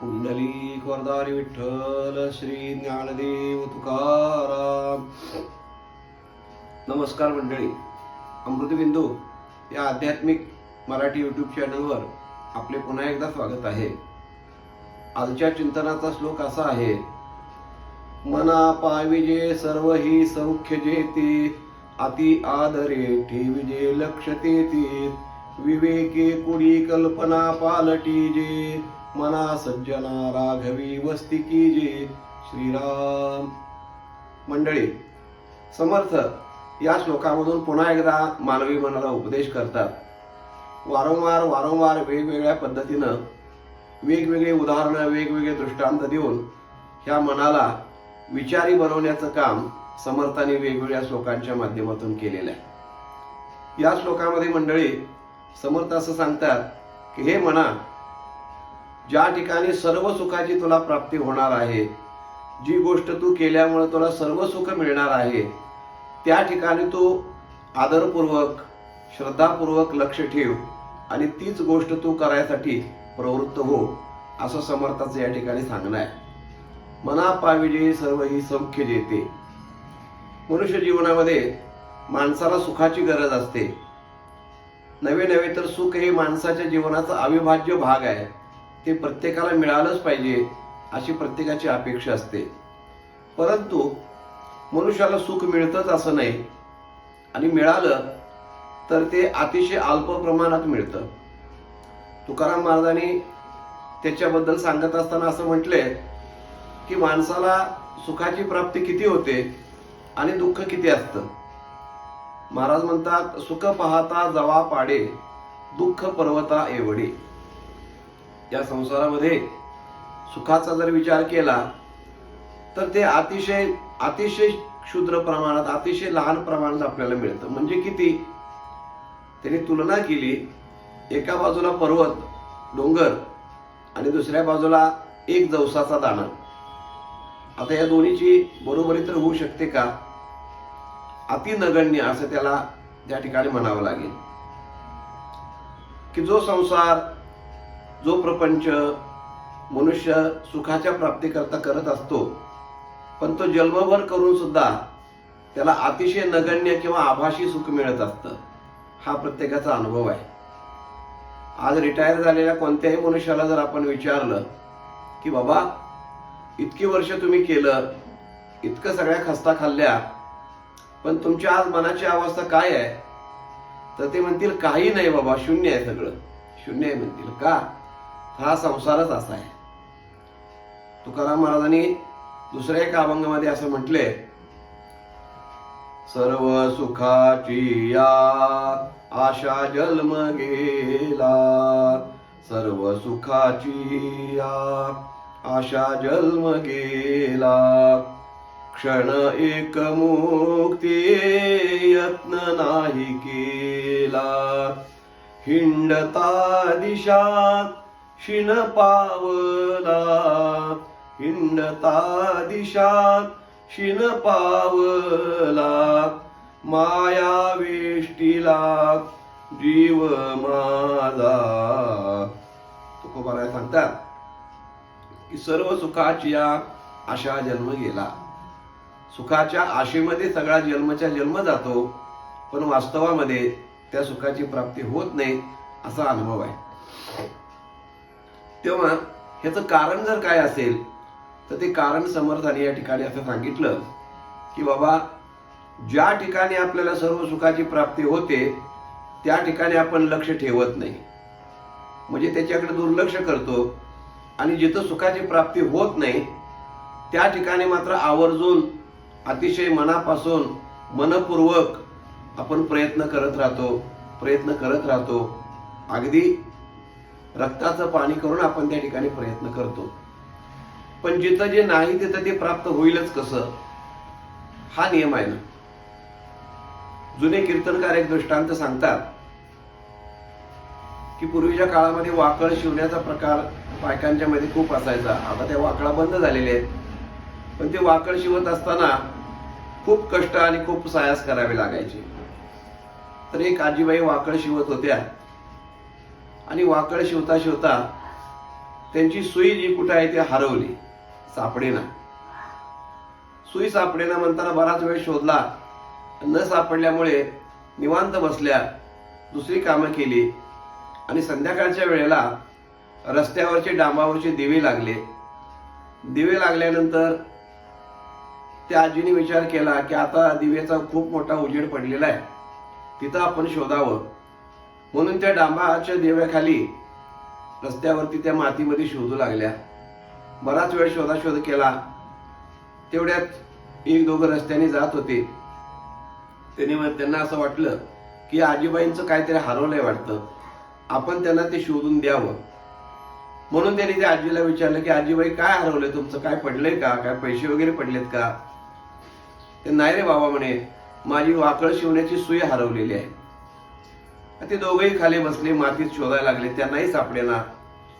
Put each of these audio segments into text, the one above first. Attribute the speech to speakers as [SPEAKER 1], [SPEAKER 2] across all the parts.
[SPEAKER 1] पुंडलिक वरदारी विठ्ठल श्री ज्ञानदेव तुकाराम. नमस्कार मंडळी. अमृतबिंदू या आध्यात्मिक मराठी यूट्यूब चॅनलवर आपले पुन्हा एकदा स्वागत आहे. आजच्या चिंतनाचा श्लोक असा आहे मना पाविजे सर्व ही सौख्य जेते अति आदरे ठेविजे लक्ष तेथे विवेके कुडी कल्पना पालटी जे मना सज्जना राघवी वस्ती की जे? श्रीराम. मंडळी समर्थ या श्लोकामधून पुन्हा एकदा मानवी मनाला उपदेश करतात. वारंवार वारंवार वेगवेगळ्या पद्धतीनं वेगवेगळे उदाहरणं वेगवेगळे दृष्टांत देऊन ह्या मनाला विचारी बनवण्याचं काम समर्थाने वेगवेगळ्या श्लोकांच्या माध्यमातून केलेलं आहे. या श्लोकामध्ये मंडळी समर्थ असं सांगतात की हे मना ज्या ठिकाणी सर्व सुखाची तुला प्राप्ती होणार आहे जी गोष्ट तू केल्यामुळे तुला सर्व सुख मिळणार आहे त्या ठिकाणी तू आदरपूर्वक श्रद्धापूर्वक लक्ष ठेव आणि तीच गोष्ट तू करायसाठी प्रवृत्त हो असं समर्थाचं या ठिकाणी सांगणं आहे. मना पाविजे सर्व ही सौख्य देते मनुष्य जीवनामध्ये माणसाला सुखाची गरज असते. नवे नवे तर सुख हे माणसाच्या जीवनाचा अविभाज्य भाग आहे. ते प्रत्येकाला मिळालंच पाहिजे अशी प्रत्येकाची अपेक्षा असते. परंतु मनुष्याला सुख मिळतच असं नाही. आणि मिळालं तर ते अतिशय अल्प प्रमाणात मिळतं. तुकाराम महाराजांनी त्याच्याबद्दल सांगत असताना असं म्हटलंय की माणसाला सुखाची प्राप्ती किती होते आणि दुःख किती असतं? महाराज म्हणतात सुख पाहता जवा पाडे दुःख पर्वता एवढे. या संसारामध्ये सुखाचा जर विचार केला तर ते अतिशय अतिशय क्षुद्र प्रमाणात अतिशय लहान प्रमाणात आपल्याला मिळतं. म्हणजे किती? त्याने तुलना केली एका बाजूला पर्वत डोंगर आणि दुसऱ्या बाजूला एक जवसाचा दाणा आता या दोन्हीची बरोबरी तर होऊ शकते का? अति नगण्य असं त्याला त्या ठिकाणी म्हणावं लागेल. की जो संसार जो प्रपंच मनुष्य सुखाच्या प्राप्तीकरता करत असतो पण तो जन्मभर करून सुद्धा त्याला अतिशय नगण्य किंवा आभाशी सुख मिळत असतं हा प्रत्येकाचा अनुभव आहे. आज रिटायर झालेल्या कोणत्याही मनुष्याला जर आपण विचारलं की बाबा इतकी वर्ष तुम्ही केलं इतकं सगळ्या खस्ता खाल्ल्या पण तुमच्या आज मनाची अवस्था काय आहे? तर ते म्हणतील काही नाही बाबा शून्य आहे सगळं. शून्य आहे म्हणतील. का? हा संसारच असा आहे. तुकाराम महाराजांनी दुसऱ्या एका अभंगामध्ये असं म्हटले सर्व सुखाची या आशा जन्म गेला सर्व सुखाची या आशा जन्म गेला क्षण एक मुक्ती यत्न नाही केला. हिंडता दिशा शिन पावला हिंडता दिशात. शिन पावला माया वेष्टीला जीव माझा तुकोबाराय सांगतात की सर्व सुखाच्या आशा जन्म गेला. सुखाच्या आशेमध्ये सगळा जन्मच्या जन्म जातो पण वास्तवामध्ये त्या सुखाची प्राप्ती होत नाही असा अनुभव आहे. तेव्हा ह्याचं कारण जर काय असेल तर ते कारण समर्थाने या ठिकाणी असं सांगितलं की बाबा ज्या ठिकाणी आपल्याला सर्व सुखाची प्राप्ती होते त्या ठिकाणी आपण लक्ष ठेवत नाही. म्हणजे त्याच्याकडे दुर्लक्ष करतो आणि जिथं सुखाची प्राप्ती होत नाही त्या ठिकाणी मात्र आवर्जून अतिशय मनापासून मनपूर्वक आपण प्रयत्न करत राहतो प्रयत्न करत राहतो. अगदी रक्ताचं पाणी करून आपण त्या ठिकाणी प्रयत्न करतो. पण जिथं जे नाही तिथं ते प्राप्त होईलच कसं? हा नियम आहे ना. जुने कीर्तनकार एक दृष्टांत सांगतात की पूर्वीच्या काळामध्ये वाकड शिवण्याचा प्रकार बायकांच्या मध्ये खूप असायचा. आता त्या वाकळा बंद झालेले आहेत. पण ते वाकड शिवत असताना खूप कष्ट आणि खूप सायास करावे लागायचे. तर एक आजीबाई वाकळ शिवत होत्या. आणि वाकळ शिवता शिवता त्यांची सुई जी कुठं आहे ती हरवली. सापडेना. सुई सापडेना म्हणताना बराच वेळ शोधला. न सापडल्यामुळे निवांत बसल्या दुसरी कामं केली. आणि संध्याकाळच्या वेळेला रस्त्यावरचे डांबावरचे दिवे लागले. दिवे लागल्यानंतर त्या आजीने विचार केला की आता दिवेचा खूप मोठा उजेड पडलेला आहे. तिथं आपण शोधावं. म्हणून त्या डांबाच्या देव्याखाली रस्त्यावरती त्या मातीमध्ये शोधू लागल्या. बराच वेळ शोधाशोध केला. तेवढ्यात एक दोघं रस्त्याने जात होते. त्याने मग त्यांना असं वाटलं की आजीबाईंचं काहीतरी हरवलंय वाटतं. आपण त्यांना ते शोधून द्यावं. म्हणून त्यांनी त्या आजीला विचारलं की आजीबाई काय हरवलंय? तुमचं काय पडलंय का? काय पैसे वगैरे पडलेत का? ते नाही रे बाबा म्हणे माझी वाकळ शिवण्याची सुई हरवलेली आहे. ते दोघेही खाली बसले मातीत शोधायला लागले. त्यांनाही सापडेना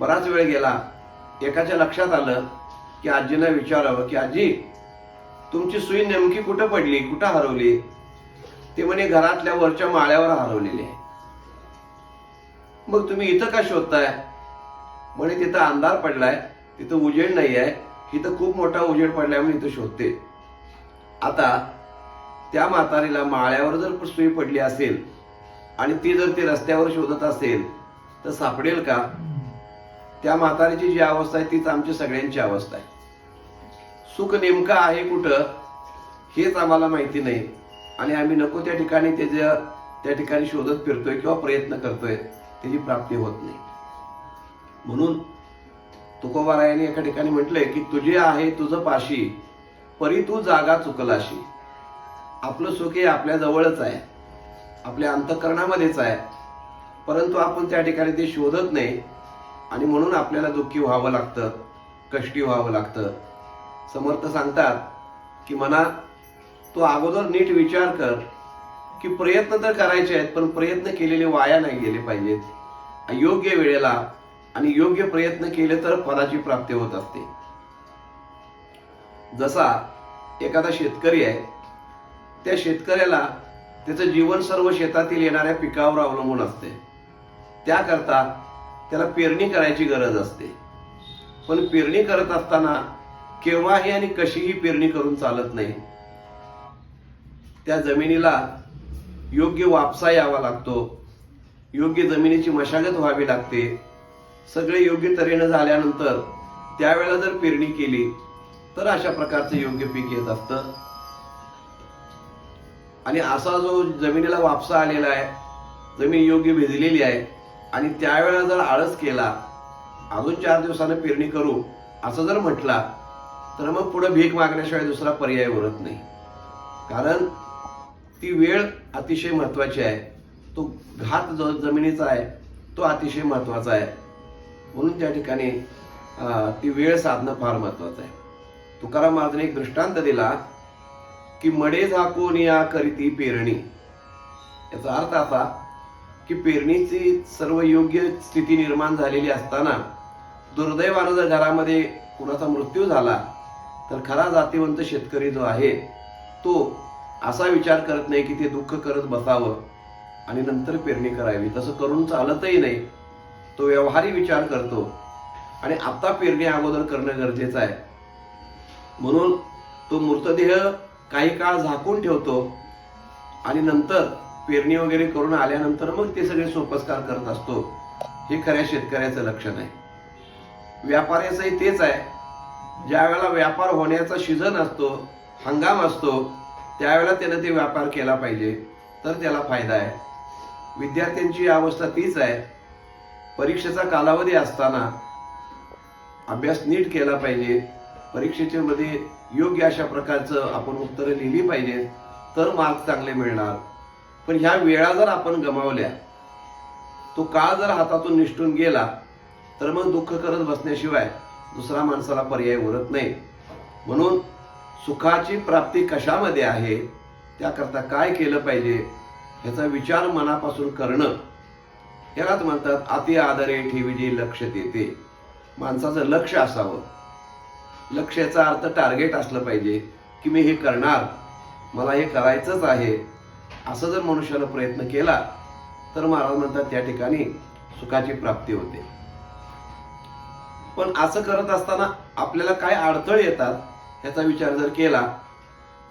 [SPEAKER 1] बराच वेळ गेला. एकाच्या लक्षात आलं की आजीला विचारावं की आजी तुमची सुई नेमकी कुठं पडली? कुठं हरवली? ते म्हणे घरातल्या वरच्या माळ्यावर हरवलेली आहे. मग तुम्ही इथं का शोधताय? म्हणे तिथं अंधार पडलाय. तिथं उजेड नाही आहे. इथं खूप मोठा उजेड पडलाय म्हणून इथं शोधते. आता त्या म्हातारीला माळ्यावर जर सुई पडली असेल आणि ती जर ती रस्त्यावर शोधत असेल तर सापडेल का? त्या म्हातारीची जी अवस्था आहे तीच आमची सगळ्यांची अवस्था आहे. सुख नेमकं आहे कुठं हेच आम्हाला माहिती नाही. आणि आम्ही नको त्या ठिकाणी त्याच्या त्या ठिकाणी शोधत फिरतोय किंवा प्रयत्न करतोय त्याची प्राप्ती होत नाही. म्हणून तुकोबारायाने एका ठिकाणी म्हटलंय की तुझे आहे तुझं पाशी परी तू जागा चुकलाशी. आपलं सुख हे आपल्या जवळच आहे. आपल्या अंतकरणामध्येच आहे. परंतु आपण त्या ठिकाणी ते शोधत नाही. आणि म्हणून आपल्याला दुःखी व्हावं लागतं कष्टी व्हावं लागतं. समर्थ सांगतात की मना तो अगोदर नीट विचार कर की प्रयत्न तर करायचे आहेत पण प्रयत्न केलेले वाया नाही गेले पाहिजेत. योग्य वेळेला आणि योग्य प्रयत्न केले तर फलाची प्राप्ती होत असते. जसा एखादा शेतकरी आहे त्या शेतकऱ्याला त्याचं जीवन सर्व शेतातील येणाऱ्या पिकावर अवलंबून असते. त्याकरता त्याला पेरणी करायची गरज असते. पण पेरणी करत असताना केव्हाही आणि कशीही पेरणी करून चालत नाही. त्या जमिनीला योग्य वापसा यावा लागतो. योग्य जमिनीची मशागत व्हावी लागते. सगळे योग्य तऱ्हेनं झाल्यानंतर त्यावेळेला जर पेरणी केली तर अशा प्रकारचं योग्य पीक येत असतं. आणि असा जो जमिनीला वापसा आलेला आहे जमीन योग्य भिजलेली आहे आणि त्यावेळेला जर आळस केला अजून चार दिवसानं पेरणी करू असं जर म्हटला तर मग पुढे भीक मागण्याशिवाय दुसरा पर्याय उरत नाही. कारण ती वेळ अतिशय महत्वाची आहे. तो घात जो जमिनीचा आहे तो अतिशय महत्त्वाचा आहे. म्हणून त्या ठिकाणी ती वेळ साधणं फार महत्वाचं आहे. तुकाराम महाराजांनी एक दृष्टांत दिला की मडे झाकून या करीती पेरणी. याचा अर्थ असा की पेरणीची सर्व योग्य स्थिती निर्माण झालेली असताना दुर्दैवानं जर घरामध्ये कुणाचा मृत्यू झाला तर खरा जातीवंत शेतकरी जो आहे तो असा विचार करत नाही की ते दुःख करत बसावं आणि नंतर पेरणी करावी. तसं करून चालतही नाही. तो व्यवहारी विचार करतो आणि आत्ता पेरणी अगोदर करणं गरजेचं आहे. म्हणून तो मृतदेह काही काळ झाकून ठेवतो आणि नंतर पेरणी वगैरे करून आल्यानंतर मग ते सगळे सोपस्कार करत असतो. हे खऱ्या शेतकऱ्याचं लक्षण आहे. व्यापाऱ्याचंही तेच आहे. ज्या वेळेला व्यापार होण्याचा सीझन असतो हंगाम असतो त्यावेळेला त्यानं ते व्यापार केला पाहिजे. तर त्याला फायदा आहे. विद्यार्थ्यांची अवस्था तीच आहे. परीक्षेचा कालावधी असताना अभ्यास नीट केला पाहिजे. परीक्षेच्या मध्ये योग्य अशा प्रकारचं आपण उत्तरं लिहिली पाहिजेत तर मार्क चांगले मिळणार. पण ह्या वेळा जर आपण गमावल्या तो काळ जर हातातून निष्ठून गेला तर मग दुःख करत बसण्याशिवाय दुसरा माणसाला पर्याय उरत नाही. म्हणून सुखाची प्राप्ती कशामध्ये आहे त्याकरता काय केलं पाहिजे ह्याचा विचार मनापासून करणं. यालाच म्हणतात अति आदरे ठेवी लक्ष देते. माणसाचं लक्ष असावं. लक्ष्याचा अर्थ टार्गेट असलं पाहिजे की मी हे करणार मला हे करायचंच आहे असं जर मनुष्यानं प्रयत्न केला तर महाराज म्हणतात त्या ठिकाणी सुखाची प्राप्ती होते. पण असं करत असताना आपल्याला काय अडथळे येतात ह्याचा विचार जर केला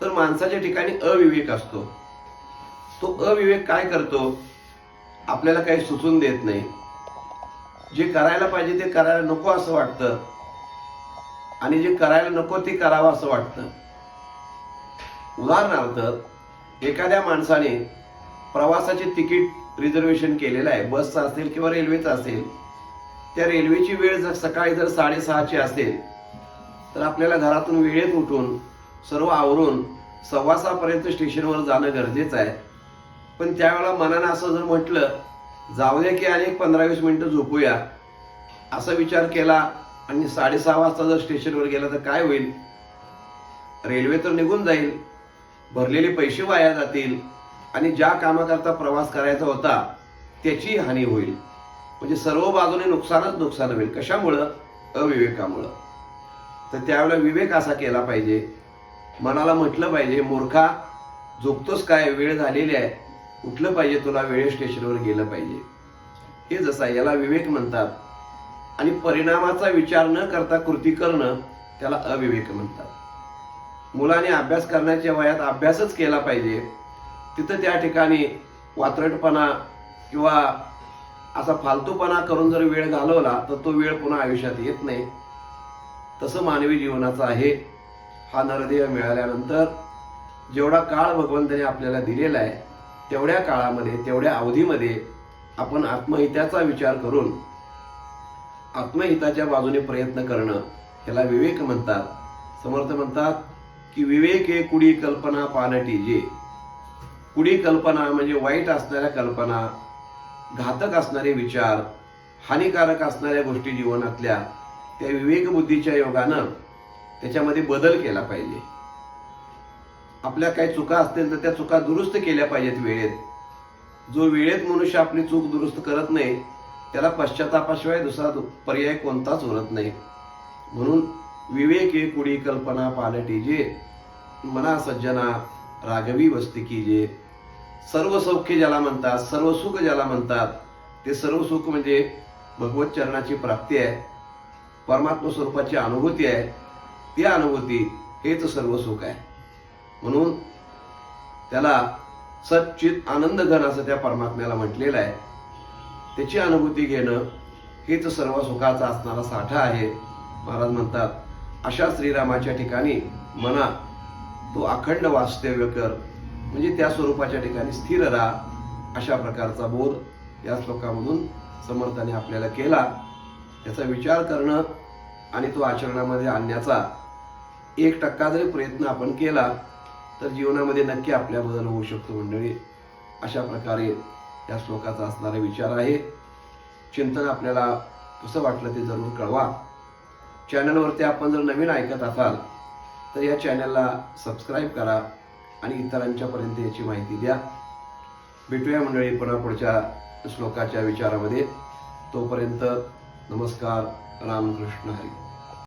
[SPEAKER 1] तर माणसाच्या ठिकाणी अविवेक असतो. तो अविवेक काय करतो? आपल्याला काही सुचून देत नाही. जे करायला पाहिजे ते करायला नको असं वाटतं आणि जे करायला नको ते करावं असं वाटतं. उदाहरणार्थ एखाद्या माणसाने प्रवासाचे तिकीट रिझर्वेशन केलेलं आहे बसचं असेल किंवा रेल्वेचं असेल त्या रेल्वेची वेळ जर सकाळी जर साडेसहाची असेल तर आपल्याला घरातून वेळेत उठून सर्व आवरून सव्वा सहापर्यंत स्टेशनवर जाणं गरजेचं आहे. पण त्यावेळेला मनानं असं जर म्हटलं जाऊ द्या की अनेक पंधरा वीस मिनटं झोपूया असा विचार केला आणि साडेसहा वाजता जर स्टेशनवर गेला तर काय होईल? रेल्वे तर निघून जाईल. भरलेले पैसे वाया जातील. आणि ज्या कामाकरता प्रवास करायचा होता त्याची हानी होईल. म्हणजे सर्व बाजूने नुकसानच नुकसान होईल. कशामुळं? अविवेकामुळं. तर त्यावेळेला विवेक असा केला पाहिजे. मनाला म्हटलं पाहिजे मूर्खा झोपतोस काय? वेळ झालेली आहे. उठलं पाहिजे तुला वेळे स्टेशनवर गेलं पाहिजे. हे जसं याला विवेक म्हणतात आणि परिणामाचा विचार न करता कृती करणं त्याला अविवेक म्हणतात. मुलाने अभ्यास करण्याच्या वयात अभ्यासच केला पाहिजे. तिथं त्या ठिकाणी वात्रटपणा किंवा असा फालतूपणा करून जर वेळ घालवला तर तो वेळ पुन्हा आयुष्यात येत नाही. तसं मानवी जीवनाचं आहे. हा नरदेह मिळाल्यानंतर जेवढा काळ भगवंताने आपल्याला दिलेला आहे तेवढ्या काळामध्ये तेवढ्या अवधीमध्ये आपण आत्महित्याचा विचार करून आत्महिताच्या बाजूने प्रयत्न करणं ह्याला विवेक म्हणतात. समर्थ म्हणतात की विवेक हे कुडी कल्पना पानटी जे. कुडी कल्पना म्हणजे वाईट असणाऱ्या कल्पना घातक असणारे विचार हानिकारक असणाऱ्या गोष्टी जीवनातल्या त्या विवेक बुद्धीच्या योगानं त्याच्यामध्ये बदल केला पाहिजे. आपल्या काही चुका असतील तर त्या चुका दुरुस्त केल्या पाहिजेत वेळेत. जो वेळेत मनुष्य आपली चूक दुरुस्त करत नाही त्याला पश्चातापाशिवाय दुसरा दु- पर्याय कोणताच उरत नाही. म्हणून विवेक हे कुडी कल्पना पालटी जे मना सज्जना राघवी वस्ती की जे सर्व सौख्य ज्याला म्हणतात सर्व सुख ज्याला म्हणतात ते सर्व सुख म्हणजे भगवत चरणाची प्राप्ती आहे परमात्म स्वरूपाची अनुभूती आहे ती अनुभूती हेच सर्व सुख आहे. म्हणून त्याला सच्चित आनंद घन असं त्या परमात्म्याला म्हटलेलं आहे. त्याची अनुभूती घेणं हेच सर्व सुखाचा असणारा साठा आहे. महाराज म्हणतात अशा श्रीरामाच्या ठिकाणी मना तो अखंड वास्तव्य कर. म्हणजे त्या स्वरूपाच्या ठिकाणी स्थिर राहा. अशा प्रकारचा बोध या श्लोकामधून समर्थाने आपल्याला केला. त्याचा विचार करणं आणि तो आचरणामध्ये आणण्याचा एक टक्का जरी प्रयत्न आपण केला तर जीवनामध्ये नक्की आपल्या बदल होऊ शकतो मंडळी. अशा प्रकारे या श्लोकाचा असणारा विचार आहे. चिंतन आपल्याला कसं वाटलं ते जरूर कळवा. चॅनलवरती आपण जर नवीन ऐकत असाल तर या चॅनलला सबस्क्राईब करा आणि इतरांच्यापर्यंत याची माहिती द्या. भेटूया मंडळी पुन्हा पुढच्या श्लोकाच्या विचारामध्ये. तोपर्यंत नमस्कार. रामकृष्ण हरी.